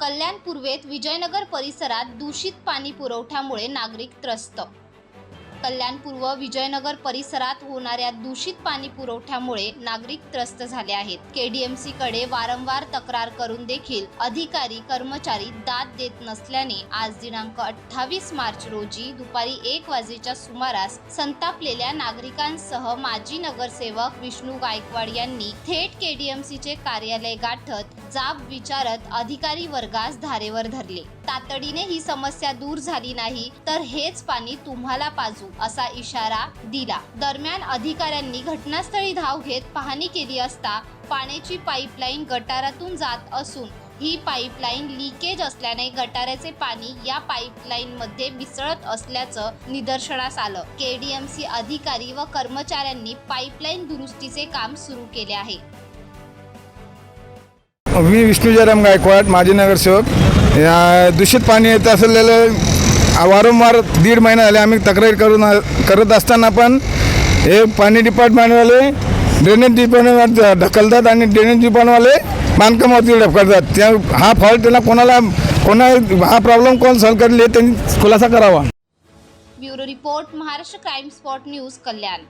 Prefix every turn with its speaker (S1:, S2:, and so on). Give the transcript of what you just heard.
S1: कल्याण पूर्वेत विजयनगर परिसरात दूषित पाणी पुरवठ्यामुळे नागरिक त्रस्त कल्याणपूर्व विजयनगर परिसरात होणाऱ्या दूषित पाणी पुरवठ्यामुळे नागरिक त्रस्त झाले आहेत. केडीएमसी कडे वारंवार तक्रार करून देखील अधिकारी कर्मचारी दाद देत नसल्याने आज दिनांक अठ्ठावीस मार्च रोजी दुपारी एक वाजेच्या सुमारास संतापलेल्या नागरिकांसह माजी नगरसेवक विष्णू गायकवाड यांनी थेट केडीएमसीचे कार्यालय गाठत जाब विचारत अधिकारी वर्गास धारेवर धरले. तातडीने ही समस्या दूर झाली नाही तर हेच पाणी तुम्हाला पाजू असा इशारा दिला. दरम्यान अधिकाऱ्यांनी घटनास्थळी धाव घेत पाहणी केली असता पाण्याची पाईपलाईन गटारातून जात असून ही पाईपलाईन लिकेज असल्याने गटाराचे पाणी या पाईपलाईन मध्ये मिसळत असल्याचं निदर्शनास आलं. केडीएमसी अधिकारी व कर्मचाऱ्यांनी पाईपलाईन दुरुस्तीचे काम सुरू केले आहे.
S2: मी विष्णू जयराम गायकवाड माजी नगरसेवक. या दूषित पाणी येत असलेलं वारंवार दीड महिना झाले आम्ही तक्रार करून करत असताना पण हे पाणी डिपार्टमेंटवाले ड्रेनेज डिपार्टमेंट ढकलतात आणि ड्रेनेज डिपार्टमेंटवाले बांधकामावरती ढकलतात. त्या हा फॉल्ट त्यांना कोणाला कोणा हा प्रॉब्लेम कोण सॉल्व करले त्यांनी खुलासा करावा.
S1: Bureau report Maharashtra crime spot news Kalyan.